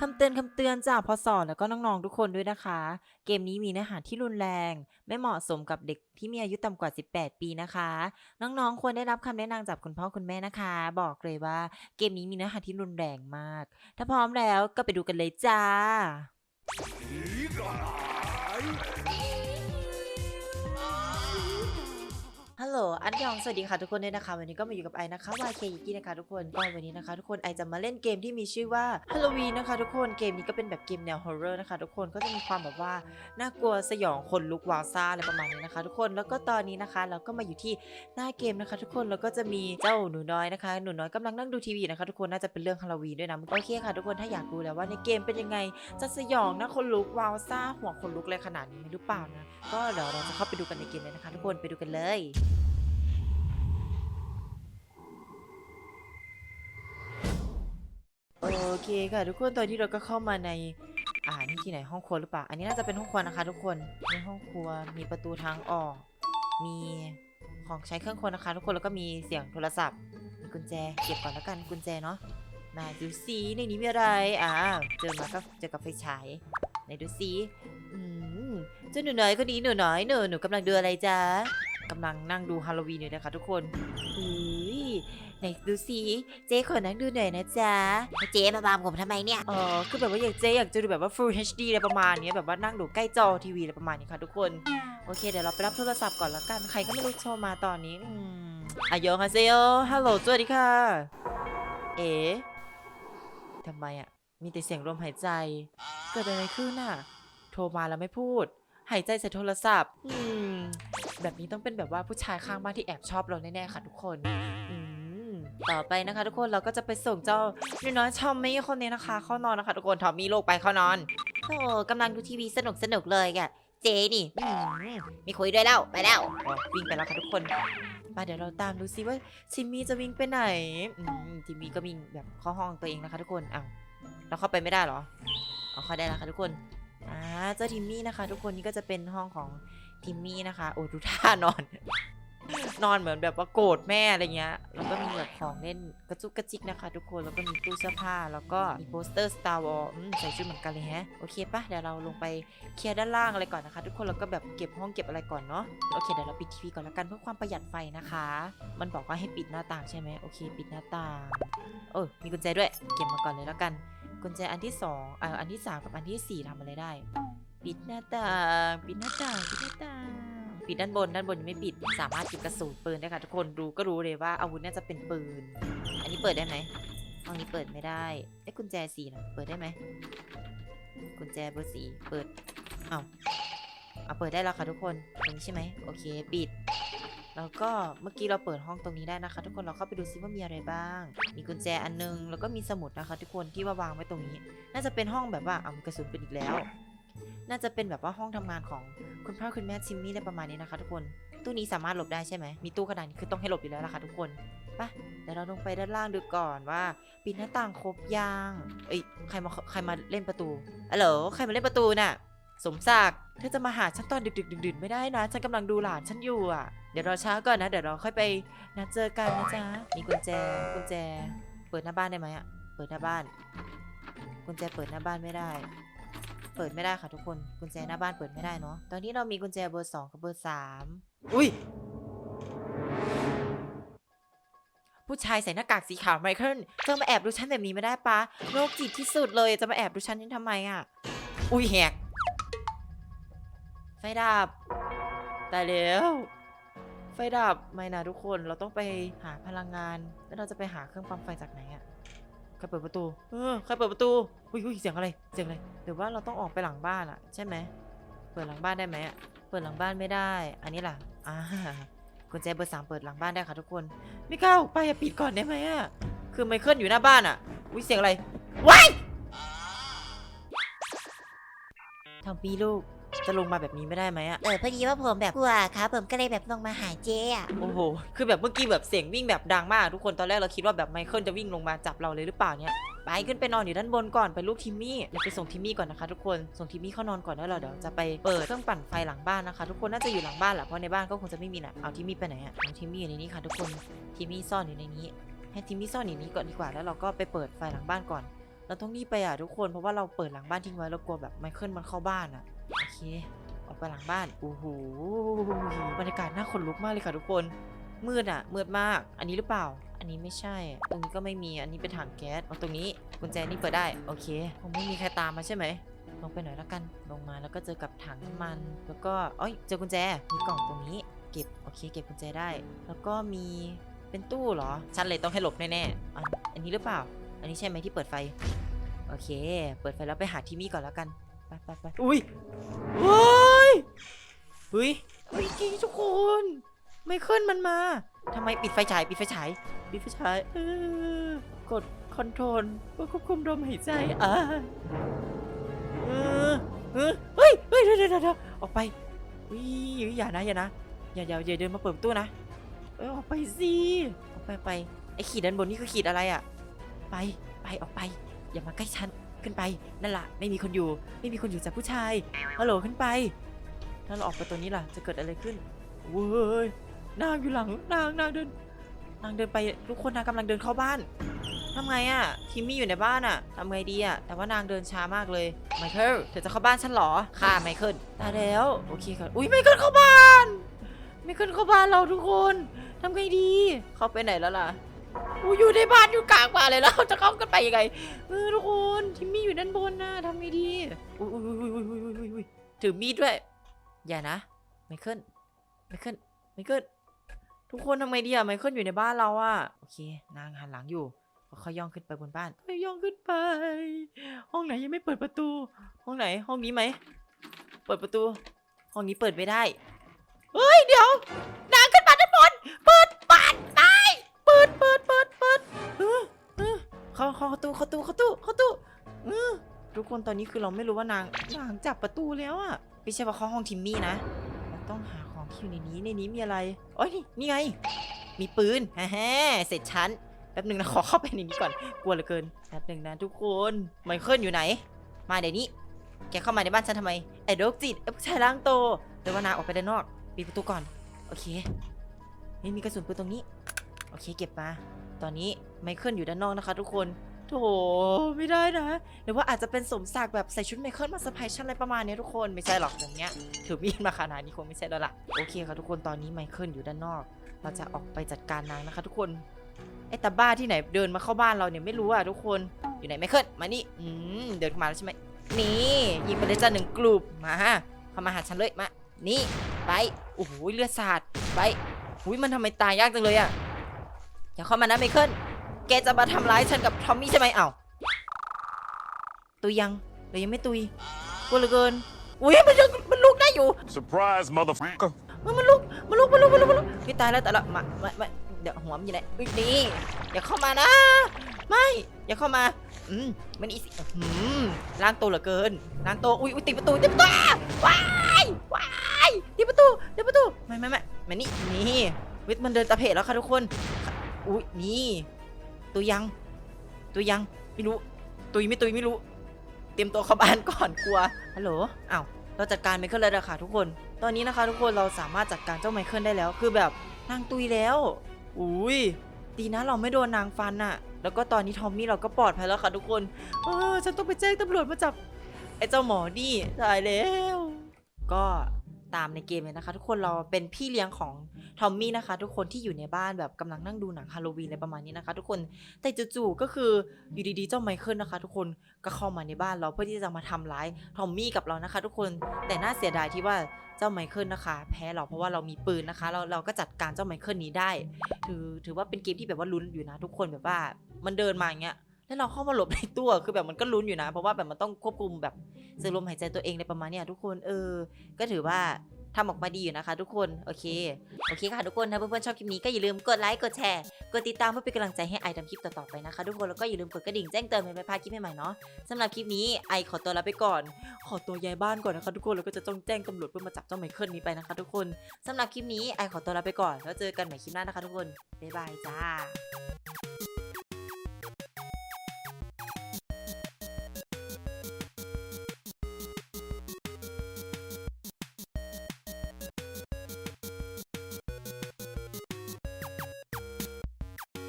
คำเตือนคำเตือนจากพศแล้วก็น้อง ๆ ทุกคนด้วยนะคะ เกมนี้มีเนื้อหาที่รุนแรง ไม่เหมาะสมกับเด็กที่มีอายุต่ำกว่า 18 ปีนะคะ น้องๆ ควรได้รับคำแนะนำจากคุณพ่อคุณแม่นะคะ บอกเลยว่าเกมนี้มีเนื้อหาที่รุนแรงมาก ถ้าพร้อมแล้วก็ไปดูกันเลยจ้า ฮัลโหล อันยอง สวัสดีค่ะทุกคนด้วยนะคะ วันนี้ก็มาอยู่กับไอนะคะ YK ยิกี้นะคะทุกคนก็วันนี้นะคะ ทุกคนไอจะมาเล่นเกมที่มีชื่อว่า Halloween นะคะทุกคน เกมนี้ก็เป็นแบบเกมแนว horror นะคะ ทุกคน ก็จะมีความแบบว่าน่ากลัวสยองขนลุกวาวซ่าอะไรประมาณนี้นะคะ ทุกคน แล้วก็ตอนนี้นะคะ เราก็มาอยู่ที่หน้าเกมนะคะ ทุกคน แล้วก็จะมีเจ้าหนูน้อยนะคะ หนูน้อยกำลังนั่งดูทีวีนะคะ ทุกคน น่าจะเป็นเรื่องฮาโลวีนด้วยนะ โอเคค่ะทุกคน ถ้าอยากรู้แล้วว่าในเกมเป็นยังไง จะสยองนะขนลุกวาวซ่าหัวขนลุกอะไรขนาดนี้หรือเปล่านะ ก็เดี๋ยวเราจะเข้าไปดูกันในเกมเลยนะคะ ทุกคน ไปดูกันเลย เคค่ะ ทุกคนตอนที่เราก็เข้ามาในอ่านี่ที่ไหนห้องครัวหรือเปล่า อันนี้น่าจะเป็นห้องครัวนะคะ ทุกคนในห้องครัวมีประตูทางออก มีของใช้เครื่องครัวนะคะ ทุกคนแล้วก็มีเสียงโทรศัพท์ มีกุญแจเก็บก่อนแล้วกันกุญแจเนาะมาดูซิในนี้มีอะไรอ่าเจอมาก็เจอกับไฟฉายไหนดูซิอืมเจ้าหนูน้อยคนนี้หนูน้อยหนูหนูกำลังดูอะไรจ๊ะกำลังนั่งดูฮาโลวีนอยู่นะคะทุกคนอุ้ย ไหนดูสิเจ๊ขอนั่งดูหน่อยนะจ๊ะเจ๊มาบามผมทำไมเนี่ย เออคือแบบว่าอยากเจ๊อยากจะดูแบบว่า Full HD อะไรประมาณนี้แบบว่านั่งดูใกล้จอทีวีอะไรประมาณนี้ค่ะทุกคน โอเคเดี๋ยวเราไปรับโทรศัพท์ก่อนละกันใครก็ไม่รู้โทรมาตอนนี้อืมอายองฮาเซโยฮัลโหลสวัสดีค่ะ เอ๋ทำไมอะ มีแต่เสียงลมหายใจ เกิดอะไรขึ้นน่ะ โทรมาแล้วไม่พูด หายใจใส่โทรศัพท์ อืม แบบนี้ต้องเป็นแบบว่าผู้ชายข้างบ้านที่แอบชอบเราแน่ๆค่ะทุกคน อืม ต่อไปนะคะ ทุกคนเราก็จะไปส่งเจ้าหนูน้อยทอมมี่คนนี้นะคะ เข้านอนนะคะ ทุกคนทอมมี่โลกไปเข้านอนโอ้กำลังดูทีวีสนุกสนุกเลยอะเจนี่อืมไม่คุยด้วยแล้วไปแล้วอ๋อวิ่งไปแล้วค่ะทุกคนมาเดี๋ยวเราตามดูซิว่าชิมมี่จะวิ่งไปไหนอืมชิมมี่ก็วิ่งแบบเข้าห้องตัวเองนะคะทุกคนอ้าวเราเข้าไปไม่ได้เหรอเอาเข้าได้แล้วค่ะทุกคนอ่าเจ้าทิมมี่นะคะ ทุกคนนี่ก็จะเป็นห้องของทิมมี่นะคะโอ้ดูท่านอน นอนเหมือนแบบว่าโกรธแม่อะไรเงี้ย แล้วก็มีแบบของเล่นกระจุกกระจิกนะคะ ทุกคน แล้วก็มีตู้เสื้อผ้า แล้วก็มีโปสเตอร์ Star Wars อืมใส่ชุดเหมือนกันเลยแฮะ โอเคปะเดี๋ยวเราลงไปเคลียร์ด้านล่างอะไรก่อนนะคะ ทุกคน แล้วก็แบบเก็บห้องเก็บอะไรก่อนเนาะ โอเค เดี๋ยวเราปิดทีวีก่อนละกันเพื่อความประหยัดไฟนะคะ มันบอกว่าให้ปิดหน้าต่างใช่ไหมโอเค ปิดหน้าต่าง เออ มีกุญแจด้วย เก็บมาก่อนเลยแล้วกัน กุญแจอันที่สองอ่าอันที่สามกับอันที่สี่ทำอะไรได้ ปิดหน้าต่าง ปิดหน้าต่าง ปิดหน้าต่าง ปิดด้านบนด้านบนยังไม่ปิด สามารถเก็บกระสุนปืนได้ค่ะ ทุกคนดูก็รู้เลยว่าอาวุธน่าจะเป็นปืน อันนี้เปิดได้ไหมห้องนี้เปิดไม่ได้ไอ้กุญแจสีนะเปิดได้ไหมกุญแจเบอร์สีเปิดเอาเอาเปิดได้แล้วค่ะทุกคนตรงนี้ใช่ไหมโอเคปิดแล้วก็เมื่อกี้เราเปิดห้องตรงนี้ได้นะคะ ทุกคนเราเข้าไปดูซิว่ามีอะไรบ้าง มีกุญแจอันนึงแล้วก็มีสมุดนะคะ ทุกคนที่ว่าวางไว้ตรงนี้ น่าจะเป็นห้องแบบว่าเอากระสุนปืนอีกแล้ว น่าจะเป็นแบบว่าห้องทำงานของคุณพ่อคุณแม่ชิมมี่อะไรประมาณนี้นะคะ ทุกคนตู้นี้สามารถหลบได้ใช่ไหมมีตู้ขนาดนี้คือต้องให้หลบอยู่แล้วล่ะค่ะทุกคนไปะเดี๋ยวเราลงไปด้านล่างดูก่อนว่าปิดหน้าต่างครบยังเอ้ยใครมาใครมาเล่นประตูอ๋อเหรอใครมาเล่นประตูน่ะ สมศักดิ์เธอจะมาหาฉันตอนดึกๆดื่นๆไม่ได้นะ ฉันกำลังดูหลานฉันอยู่อะเดี๋ยวรอช้าก่อนนะ เดี๋ยวเราค่อยไปนัดเจอกันนะจ๊ะมีกุญแจกุญแจ เปิดหน้าบ้านได้ไหมอะเปิดหน้าบ้าน กุญแจเปิดหน้าบ้านไม่ได้ เปิดไม่ได้ค่ะทุกคน กุญแจหน้าบ้านเปิดไม่ได้เนาะ ตอนนี้เรามีกุญแจเบอร์สองกับเบอร์สามอุ้ย ผู้ชายใส่หน้ากากสีขาวไมเคิลเธอมาแอบดูฉันแบบนี้ไม่ได้ปะโรคจิตที่สุดเลย จะมาแอบดูฉันนี่ทำไมอะ อุ้ยแหก ไฟดับ ตายแล้ว ไฟดับ ไม่นะทุกคน เราต้องไปหาพลังงาน แล้วเราจะไปหาเครื่องปั๊มไฟจากไหนอะ ใครเปิดประตู เออใครเปิดประตูอุ้ยอุ้ยเสียงอะไร เสียงอะไรหรือว่าเราต้องออกไปหลังบ้านอะใช่ไหม เปิดหลังบ้านได้ไหมอะเปิดหลังบ้านไม่ได้ อันนี้ล่ะ อ่ากุญแจเบอร์สามเปิดหลังบ้านได้ค่ะทุกคน ไม่กล้าออกไปอะปิดก่อนได้ไหมอะคือไมเคิลอยู่หน้าบ้านอะอุ้ยเสียงอะไรว้ายทำปีลูก จะลงมาแบบนี้ไม่ได้ไหมอะเออพอดีว่าผมแบบกลัวครับผมก็เลยแบบลงมาหาเจ๊อะโอ้โห คือแบบเมื่อกี้แบบเสียงวิ่งแบบดังมาก ทุกคนตอนแรกเราคิดว่าแบบไมเคิลจะวิ่งลงมาจับเราเลยหรือเปล่าเนี่ยไปขึ้นไปนอนอยู่ด้านบนก่อนไปลูกทิมมี่เดี๋ยวไปส่งทิมมี่ก่อนนะคะ ทุกคนส่งทิมมี่เข้านอนก่อนแล้วเราเดี๋ยวจะไปเปิดเครื่องปั่นไฟหลังบ้านนะคะ ทุกคนน่าจะอยู่หลังบ้านแหละเพราะในบ้านก็คงจะไม่มีน่ะเอาทิมมี่ไปไหนอะเอาทิมมี่อยู่ในนี้ค่ะ ทุกคนทิมมี่ซ่อนอยู่ในนี้ ให้ทิมมี่ซ่อนอยู่ในนี้ก่อนดีกว่าแล้วเราก็ไปเปิดไฟหลังบ้านก่อน เราต้องรีบไปอะทุกคนเพราะว่าเราเปิดหลังบ้านทิ้งไว้แล้วกลัวแบบไมเคิลมันเข้าบ้านอะ โอเคออกไปหลังบ้านโอ้โหบรรยากาศน่าขนลุกมากเลยค่ะทุกคน มืดอะมืดมาก อันนี้หรือเปล่า อันนี้ไม่ใช่ ตรงนี้ก็ไม่มี อันนี้เป็นถังแก๊สเอาตรงนี้ กุญแจนี่เปิดได้ โอเค คงไม่มีใครตามมาใช่ไหม ลงไปหน่อยแล้วกัน ลงมาแล้วก็เจอกับถังน้ำมัน แล้วก็เอ้ย เจอกุญแจ มีกล่องตรงนี้ เก็บ โอเค เก็บกุญแจได้ แล้วก็มี เป็นตู้เหรอ ฉันเลยต้องให้หลบแน่ๆอันอันนี้หรือเปล่า อันนี้ใช่ไหมที่เปิดไฟ โอเค เปิดไฟแล้วไปหาทีมี่ก่อนแล้วกัน ไปไปไปอุ้ยเฮ้ยเฮ้ยเฮ้ยกี้ทุกคน ไม่ขึ้นมันมาทำไมปิดไฟฉาย ปิดไฟฉาย ปิดไฟฉายเออกดคอนโทรลเพื่อควบคุมลมหายใจอ่าเออเออเฮ้ยเฮ้ยเดี๋ยวเดี๋ยวเดี๋ยวออกไปวิอย่านะอย่านะอย่าอย่าอย่าเดินมาเปิดประตู้นะเออออกไปสิออกไปไปไอ้ขีดด้านบนนี่คือขีดอะไรอะไปไปออกไป อย่ามาใกล้ฉัน ขึ้นไป นั่นล่ะ ไม่มีคนอยู่ ไม่มีคนอยู่จากผู้ชาย ฮัลโหลขึ้นไป ถ้าเราออกไปตัวนี้ล่ะ จะเกิดอะไรขึ้นเว้ย นางอยู่หลัง นางนางเดิน นางเดินไป ทุกคนนางกำลังเดินเข้าบ้านทำไงอะทิมมี่อยู่ในบ้านอะทำไงดีอะแต่ว่านางเดินช้ามากเลย ไมเคิล เธอจะเข้าบ้านฉันหรอ ค่ะไมเคิลตายแล้ว โอเคค่ะอุ้ยไมเคิลเข้าบ้าน ไมเคิลเข้าบ้านเราทุกคนทำไงดี เข้าไปไหนแล้วล่ะ อูอยู่ในบ้านอยู่กลางบ้าเลยแล้วจะเข้ากันไปยังไงเออทุกคนทิมมี่อยู่ด้านบนนะทำไงดีอุ้ยอุ้ยอุ้ยอุ้ยอุ้ยอุ้ยอุ้ยถือมีดด้วย อย่านะไมเคิลไมเคิลไมเคิลทุกคนทำไงดีอะไมเคิลอยู่ในบ้านเราอะโอเค นางหันหลังอยู่ค่อยย่องขึ้นไปบนบ้านค่อยย่องขึ้นไป ห้องไหนยังไม่เปิดประตู ห้องไหน ห้องนี้ไหม เปิดประตู ห้องนี้เปิดไม่ได้ เฮ้ย เดี๋ยวน เข้าเข้าเข้าตู้เข้าตู้เข้าตู้เข้าตู้เออทุกคนตอนนี้คือเราไม่รู้ว่านางนางจับประตูแล้วอะไม่ใช่ว่าเข้าห้องทิมมี่นะเราต้องหาของที่อยู่ในนี้ในนี้มีอะไรโอ้ยนี่นี่ไง มีปืนฮ่าฮ่เสร็จฉันแป๊บหนึ่งนะขอเข้าไปในนี้ก่อนกลัวเหลือเกินแป๊บหนึ่งนะทุกคนไมเคิลอยู่ไหน มาเดี๋ยวนี้ แกเข้ามาในบ้านฉันทำไมไอ้โรคจิตไอ้ผู้ชายร่างโตเดี๋ยวว่านางออกไปด้านนอกปิดประตูก่อนโอเคนี่มีกระสุนปืนตรงนี้ โอเค เก็บมา ตอนนี้ไมเคิลอยู่ด้านนอกนะคะ ทุกคนโถไม่ได้นะหรือว่าอาจจะเป็นสมศักดิ์แบบใส่ชุดไมเคิลมาเซอร์ไพรส์ฉันอะไรประมาณนี้ทุกคนไม่ใช่หรอกแบบเนี้ยถือมีดมาขนาดนี้คงไม่ใช่แล้วล่ะโอเคค่ะทุกคนตอนนี้ไมเคิลอยู่ด้านนอก เราจะออกไปจัดการนางนะคะ ทุกคนไอ้ตาบ้าที่ไหนเดินมาเข้าบ้านเราเนี่ยไม่รู้อะทุกคนอยู่ไหนไมเคิลมานี่อืมเดินมาแล้วใช่ไหมนี่ยิงไปเลยจ้าหนึ่งกลุ่มมาเข้ามาหาฉันเลยมานี่ไปโอ้โหเลือดสาดไปหุยมันทำไมตายยากจังเลยอะ อย่าเข้ามานะไมเคิลแกจะมาทำร้ายฉันกับทอมมี่ใช่ไหมเอ้าตุยยังหรือยังไม่ตุยกลัวเหลือเกินอุ้ยมันยังมันลุกได้อยู่ Surprise, motherfucker. เฮ้ยมันลุกมันลุกมันลุกมันลุกมันลุกพี่ตายแล้วแต่ละมามามาเดี๋ยวหัวมันอยู่ไหนอุ๊ยนี่อย่าเข้ามานะ ไม่อย่าเข้ามาอืมมันอีสิอืมล้างตัวเหลือเกินล้างตัวอุ้ยอุ้ยติดประตูติดประตูว้ายว้ายติดประตูติดประตูไม่ไม่ไม่มานี่นี่วิทย์มันเดินตะเพะแล้วค่ะทุกคน อุ้ยนี่ตัวยัง ตัวยังไม่รู้ ตุยไม่ตุยไม่รู้ เตรียมตัวเข้าบ้านก่อนกลัวฮัลโหลอ้าวเราจัดการไมเคิลแล้วนะคะทุกคน ตอนนี้นะคะ ทุกคนเราสามารถจัดการเจ้าไมเคิลได้แล้วคือแบบนางตุยแล้วอุ้ยดีนะเราไม่โดนนางฟันน่ะ แล้วก็ตอนนี้ทอมมี่เราก็ปลอดภัยแล้วค่ะทุกคนเออฉันต้องไปแจ้งตำรวจมาจับไอ้เจ้าหมอนี่ตายแล้ว ก็ ตามในเกมเลยนะคะ ทุกคนเราเป็นพี่เลี้ยงของทอมมี่นะคะ ทุกคนที่อยู่ในบ้านแบบกำลังนั่งดูหนังฮาโลวีนอะไรประมาณนี้นะคะ ทุกคนแต่จู่ๆก็คืออยู่ดีๆเจ้าไมเคิลนะคะ ทุกคนก็เข้ามาในบ้านเราเพื่อที่จะมาทำร้ายทอมมี่กับเรานะคะ ทุกคนแต่น่าเสียดายที่ว่าเจ้าไมเคิลนะคะ แพ้เราเพราะว่าเรามีปืนนะคะ เราเราก็จัดการเจ้าไมเคิลนี้ได้ ถือถือว่าเป็นเกมที่แบบว่าลุ้นอยู่นะ ทุกคนแบบว่ามันเดินมาอย่างเงี้ย แล้วเราเข้ามาหลบในตัวคือแบบมันก็ลุ้นอยู่นะ เพราะว่าแบบมันต้องควบคุมแบบสูดลมหายใจตัวเองในประมาณเนี้ยทุกคนเออ ก็ถือว่าทำออกมาดีอยู่นะคะทุกคน โอเค โอเคค่ะทุกคน ถ้าเพื่อนๆชอบคลิปนี้ก็อย่าลืมกดไลค์กดแชร์กดติดตามเพื่อเป็นกำลังใจให้ไอทำคลิปต่อๆไปนะคะทุกคนแล้วก็อย่าลืมกดกระดิ่งแจ้งเตือนไม่พลาดคลิปใหม่ๆเนาะสำหรับคลิปนี้ไอขอตัวลาไปก่อน ขอตัวย้ายบ้านก่อนนะคะทุกคนแล้วก็จะต้องแจ้งตำรวจเพื่อมาจับเจ้าไมเคิลนี้ไปนะคะ ทุกคนสำหรับคลิปนี้ไอขอตัวลาไปก่อนแล้วเจอกันใหม่คลิปหน้านะคะ ทุกคนบ๊ายบายจ้า